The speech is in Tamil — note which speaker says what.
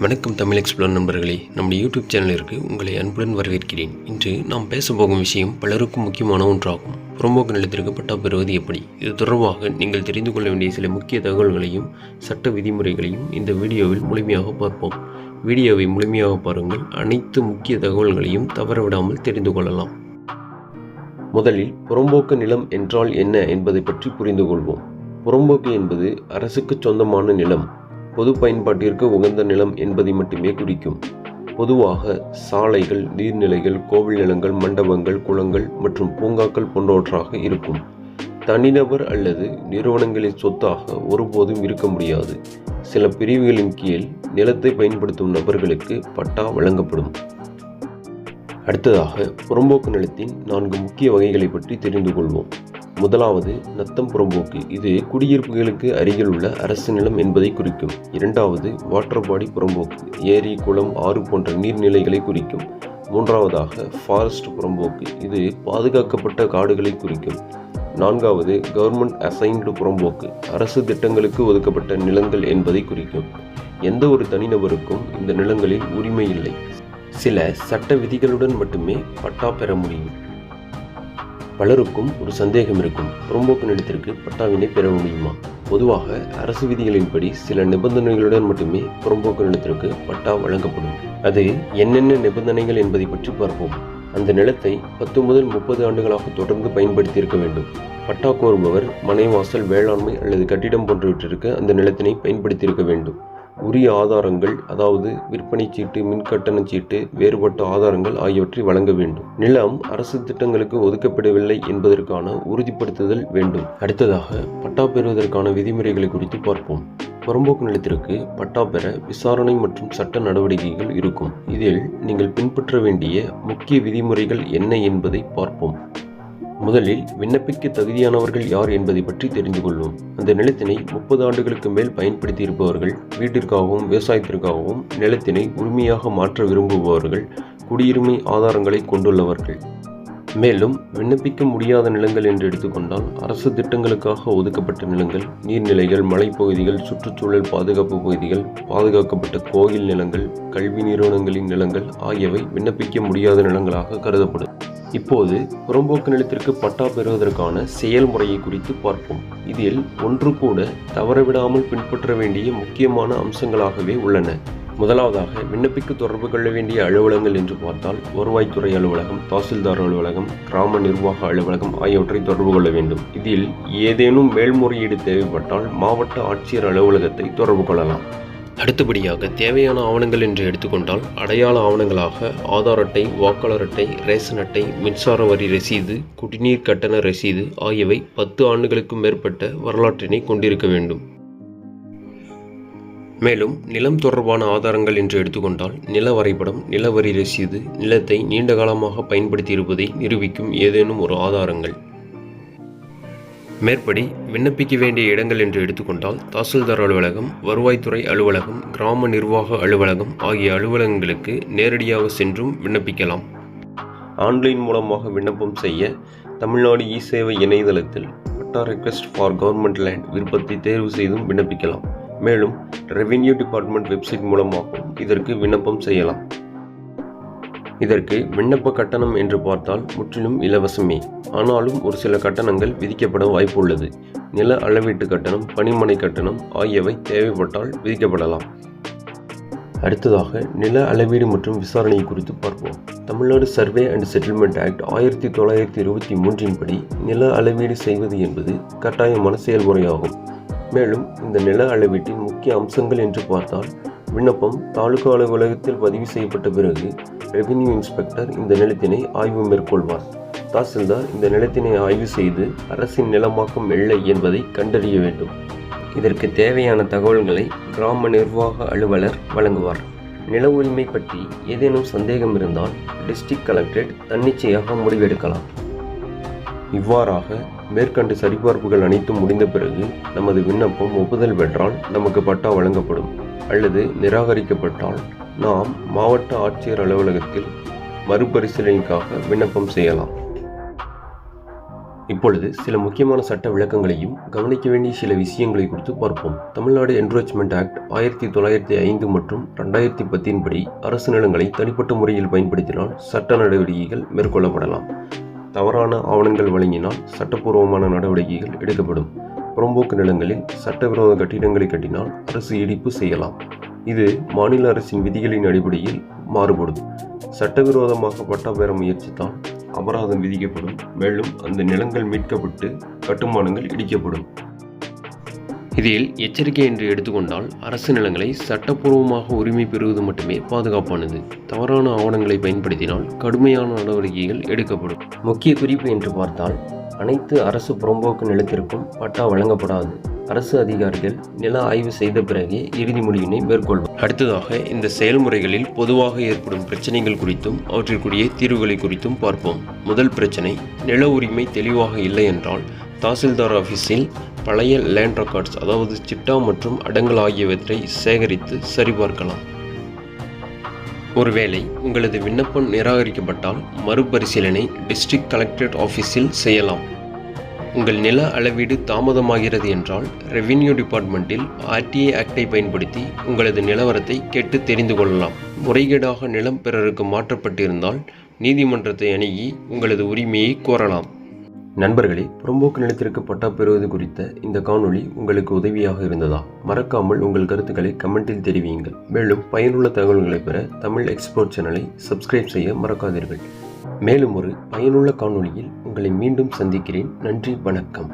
Speaker 1: வணக்கம் தமிழ் எக்ஸ்ப்ளோர் நண்பர்களே. நம்முடைய யூடியூப் சேனலிற்கு உங்களை அன்புடன் வரவேற்கிறேன். இன்று நாம் பேச போகும் விஷயம் பலருக்கும் முக்கியமான ஒன்றாகும். புறம்போக்கு நிலத்திற்கு பட்டா பெறுவது எப்படி? இது தொடர்பாக நீங்கள் தெரிந்து கொள்ள வேண்டிய சில முக்கிய தகவல்களையும் சட்ட விதிமுறைகளையும் இந்த வீடியோவில் முழுமையாக பார்ப்போம். வீடியோவை முழுமையாக பாருங்கள். அனைத்து முக்கிய தகவல்களையும் தவறவிடாமல் தெரிந்து கொள்ளலாம். முதலில் புறம்போக்கு நிலம் என்றால் என்ன என்பதை பற்றி புரிந்து கொள்வோம் புறம்போக்கு என்பது அரசுக்கு சொந்தமான நிலம். பொது பயன்பாட்டிற்கு உகந்த நிலம் என்பதை மட்டுமே குறிக்கும். பொதுவாக சாலைகள் நீர்நிலைகள் கோவில் நிலங்கள் மண்டபங்கள் குளங்கள் மற்றும் பூங்காக்கள் போன்றவற்றாக இருக்கும். தனிநபர் அல்லது நிறுவனங்களின் சொத்தாக ஒருபோதும் இருக்க முடியாது. சில பிரிவுகளின் கீழ் நிலத்தை பயன்படுத்தும் நபர்களுக்கு பட்டா வழங்கப்படும். அடுத்ததாக புறம்போக்கு நிலத்தின் நான்கு முக்கிய வகைகளை பற்றி தெரிந்து கொள்வோம். முதலாவது நத்தம் புறம்போக்கு இது குடியிருப்புகளுக்கு அருகில் உள்ள அரசு நிலம் என்பதை குறிக்கும். இரண்டாவது வாட்டர் பாடி புறம்போக்கு ஏரி குளம் ஆறு போன்ற நீர்நிலைகளை குறிக்கும். மூன்றாவதாக ஃபாரஸ்ட் புறம்போக்கு இது பாதுகாக்கப்பட்ட காடுகளை குறிக்கும். நான்காவது கவர்மெண்ட் அசைன்டு புறம்போக்கு அரசு திட்டங்களுக்கு ஒதுக்கப்பட்ட நிலங்கள் என்பதை குறிக்கும். எந்த ஒரு தனிநபருக்கும் இந்த நிலங்களில் உரிமை இல்லை. சில சட்ட விதிகளுடன் மட்டுமே பட்டா பெற முடியும். பலருக்கும் ஒரு சந்தேகம் இருக்கும். புறம்போக்கு நிலத்திற்கு பட்டாவினை பெற முடியுமா? பொதுவாக அரசு விதிகளின்படி சில நிபந்தனைகளுடன் மட்டுமே புறம்போக்கு நிலத்திற்கு பட்டா வழங்கப்படும். அது என்னென்ன நிபந்தனைகள் என்பதை பற்றி பார்ப்போம். அந்த நிலத்தை பத்து முதல் முப்பது ஆண்டுகளாக தொடர்ந்து பயன்படுத்தி இருக்க வேண்டும். பட்டா கோருபவர் மனைவாசல் வேளாண்மை அல்லது கட்டிடம் போன்றவற்றிற்கு அந்த நிலத்தினை பயன்படுத்தியிருக்க வேண்டும். உரிய ஆதாரங்கள் அதாவது விற்பனை சீட்டு மின்கட்டண சீட்டு வேறுபட்ட ஆதாரங்கள் ஆகியவற்றை வழங்க வேண்டும். நிலம் அரசு திட்டங்களுக்கு ஒதுக்கப்படவில்லை என்பதற்கான உறுதிப்படுத்துதல் வேண்டும். அடுத்ததாக பட்டா பெறுவதற்கான விதிமுறைகளை குறித்து பார்ப்போம். புறம்போக்கு நிலத்திற்கு பட்டா பெற விசாரணை மற்றும் சட்ட நடவடிக்கைகள் இருக்கும். இதில் நீங்கள் பின்பற்ற வேண்டிய முக்கிய விதிமுறைகள் என்ன என்பதை பார்ப்போம். முதலில் விண்ணப்பிக்க தகுதியானவர்கள் யார் என்பதை பற்றி தெரிந்து கொள்வோம். அந்த நிலத்தினை முப்பது ஆண்டுகளுக்கு மேல் பயன்படுத்தி இருப்பவர்கள் வீட்டிற்காகவும் விவசாயத்திற்காகவும் நிலத்தினை உரிமையாக மாற்ற விரும்புபவர்கள் குடியுரிமை ஆதாரங்களை கொண்டுள்ளவர்கள். மேலும் விண்ணப்பிக்க முடியாத நிலங்கள் என்று எடுத்துக்கொண்டால் அரசு திட்டங்களுக்காக ஒதுக்கப்பட்ட நிலங்கள் நீர்நிலைகள் மலைப்பகுதிகள் சுற்றுச்சூழல் பாதுகாப்பு பகுதிகள் பாதுகாக்கப்பட்ட கோயில் நிலங்கள் கல்வி நிறுவனங்களின் நிலங்கள் ஆகியவை விண்ணப்பிக்க முடியாத நிலங்களாக கருதப்படும். இப்போது புறம்போக்கு நிலத்திற்கு பட்டா பெறுவதற்கான செயல்முறையை குறித்து பார்ப்போம். இதில் ஒன்று கூட தவறவிடாமல் பின்பற்ற வேண்டிய முக்கியமான அம்சங்களாகவே உள்ளன. முதலாவதாக விண்ணப்பிக்க தொடர்பு கொள்ள வேண்டிய அலுவலகங்கள் என்று பார்த்தால் வருவாய்த்துறை அலுவலகம் தாசில்தார் அலுவலகம் கிராம நிர்வாக அலுவலகம் ஆகியவற்றை தொடர்பு கொள்ள வேண்டும். இதில் ஏதேனும் மேல்முறையீடு தேவைப்பட்டால் மாவட்ட ஆட்சியர் அலுவலகத்தை தொடர்பு கொள்ளலாம். அடுத்தபடியாக தேவையான ஆவணங்கள் என்று எடுத்துக்கொண்டால் அடையாள ஆவணங்களாக ஆதார் அட்டை வாக்காளர் அட்டை ரேஷன் அட்டை மின்சார வரி ரசீது குடிநீர் கட்டண ரசீது ஆகியவை பத்து ஆண்டுகளுக்கும் மேற்பட்ட வரலாற்றினை கொண்டிருக்க வேண்டும். மேலும் நிலம் தொடர்பான ஆதாரங்கள் என்று எடுத்துக்கொண்டால் நில வரைபடம் நில வரி ரசீது நிலத்தை நீண்ட காலமாக பயன்படுத்தி இருப்பதை நிரூபிக்கும் ஏதேனும் ஒரு ஆதாரங்கள். மேற்படி விண்ணப்பிக்க வேண்டிய இடங்கள் என்று எடுத்துக்கொண்டால் தாசில்தார் அலுவலகம் வருவாய்த்துறை அலுவலகம் கிராம நிர்வாக அலுவலகம் ஆகிய அலுவலகங்களுக்கு நேரடியாக சென்றும் விண்ணப்பிக்கலாம். ஆன்லைன் மூலமாக விண்ணப்பம் செய்ய தமிழ்நாடு இ சேவை இணையதளத்தில் patta request for government land விருப்பத்தை தேர்வு செய்தும் விண்ணப்பிக்கலாம். மேலும் ரெவென்யூ டிபார்ட்மெண்ட் வெப்சைட் மூலமாகவும் இதற்கு விண்ணப்பம் செய்யலாம். இதற்கு விண்ணப்ப கட்டணம் என்று பார்த்தால் முற்றிலும் இலவசமே. ஆனாலும் ஒரு சில கட்டணங்கள் விதிக்கப்பட வாய்ப்புள்ளது. நில அளவீட்டு கட்டணம் பணிமனை கட்டணம் ஆகியவை தேவைப்பட்டால் விதிக்கப்படலாம். அடுத்ததாக நில அளவீடு மற்றும் விசாரணை குறித்து பார்ப்போம். Tamil Nadu survey and settlement act ஆயிரத்தி தொள்ளாயிரத்தி இருபத்தி மூன்றின் படி நில அளவீடு செய்வது என்பது கட்டாயமான செயல்முறையாகும். மேலும் இந்த நில அளவீட்டின் முக்கிய அம்சங்கள் என்று பார்த்தால் விண்ணப்பம் தாலுகா அலுவலகத்தில் பதிவு செய்யப்பட்ட பிறகு ரெவென்யூ இன்ஸ்பெக்டர் இந்த நிலத்தினை ஆய்வு மேற்கொள்வார். தாசில்தார் இந்த நிலத்தினை ஆய்வு செய்து அரசின் நிலமாக்கும் இல்லை என்பதை கண்டறிய வேண்டும். இதற்கு தேவையான தகவல்களை கிராம நிர்வாக அலுவலர் வழங்குவார். நில உரிமை பற்றி ஏதேனும் சந்தேகம் இருந்தால் டிஸ்ட்ரிக்ட் கலெக்டரேட் தன்னிச்சையாக முடிவெடுக்கலாம். இவ்வாறாக மேற்கண்ட சரிபார்ப்புகள் அனைத்தும் முடிந்த பிறகு நமது விண்ணப்பம் ஒப்புதல் பெற்றால் நமக்கு பட்டா வழங்கப்படும். அல்லது நிராகரிக்கப்பட்டால் நாம் மாவட்ட ஆட்சியர் அலுவலகத்தில் மறுபரிசீலனைக்காக விண்ணப்பம் செய்யலாம். இப்பொழுது சில முக்கியமான சட்ட விளக்கங்களையும் கவனிக்க வேண்டிய சில விஷயங்களை குறித்து பார்ப்போம். தமிழ்நாடு என்ரோச்மெண்ட் ஆக்ட் ஆயிரத்தி தொள்ளாயிரத்தி ஐந்து மற்றும் ரெண்டாயிரத்தி பத்தின் படி அரசு நிலங்களை தனிப்பட்ட முறையில் பயன்படுத்தினால் சட்ட நடவடிக்கைகள் மேற்கொள்ளப்படலாம். தவறான ஆவணங்கள் வழங்கினால் சட்டப்பூர்வமான நடவடிக்கைகள் எடுக்கப்படும். புறம்போக்கு நிலங்களில் சட்டவிரோத கட்டிடங்களை கட்டினால் அரசு இடிப்பு செய்யலாம். இது மாநில அரசின் விதிகளின் அடிப்படையில் மாறுபடும் சட்டவிரோதமாக பட்டா பெற முயற்சித்தால் அபராதம் விதிக்கப்படும். மேலும் அந்த நிலங்கள் மீட்கப்பட்டு கட்டுமானங்கள் இடிக்கப்படும். இதில் எச்சரிக்கை என்று எடுத்துக்கொண்டால் அரசு நிலங்களை சட்டப்பூர்வமாக உரிமை பெறுவது மட்டுமே பாதுகாப்பானது. தவறான ஆவணங்களை பயன்படுத்தினால் கடுமையான நடவடிக்கைகள் எடுக்கப்படும். முக்கிய குறிப்பு என்று பார்த்தால் அனைத்து அரசு புறம்போக்கு நிலத்திற்கும் பட்டா வழங்கப்படாது. அரசு அதிகாரிகள் நில ஆய்வு செய்த பிறகே இறுதி முடிவினை மேற்கொள்வார். அடுத்ததாக இந்த செயல்முறைகளில் பொதுவாக ஏற்படும் பிரச்சனைகள் குறித்தும் அவற்றிற்குரிய தீர்வுகளை குறித்தும் பார்ப்போம். முதல் பிரச்சனை நில உரிமை தெளிவாக இல்லை என்றால் தாசில்தார் ஆஃபீஸில் பழைய லேண்ட் ரெக்கார்ட்ஸ் அதாவது சிட்டா மற்றும் அடங்கல் ஆகியவற்றை சேகரித்து சரிபார்க்கலாம். ஒருவேளை உங்களது விண்ணப்பம் நிராகரிக்கப்பட்டால் மறுபரிசீலனை டிஸ்ட்ரிக்ட் கலெக்டரேட் ஆஃபீஸில் செய்யலாம். உங்கள் நில அளவீடு தாமதமாகிறது என்றால் ரெவின்யூ டிபார்ட்மெண்ட்டில் ஆர்டிஏ ஆக்டை பயன்படுத்தி உங்களது நிலவரத்தை கேட்டு தெரிந்து கொள்ளலாம். முறைகேடாக நிலம் பிறருக்கு மாற்றப்பட்டிருந்தால் நீதிமன்றத்தை அணுகி உங்களது உரிமையை கோரலாம். நண்பர்களே புறம்போக்கு நிலத்திற்கு பட்டா பெறுவது குறித்த இந்த காணொளி உங்களுக்கு உதவியாக இருந்ததா? மறக்காமல் உங்கள் கருத்துக்களை கமெண்டில் தெரிவியுங்கள். மேலும் பயனுள்ள தகவல்களை பெற தமிழ் எக்ஸ்போர்ட் சேனலை சப்ஸ்கிரைப் செய்ய மறக்காதீர்கள். மேலும் ஒரு பயனுள்ள காணொளியில் உங்களை மீண்டும் சந்திக்கிறேன். நன்றி வணக்கம்.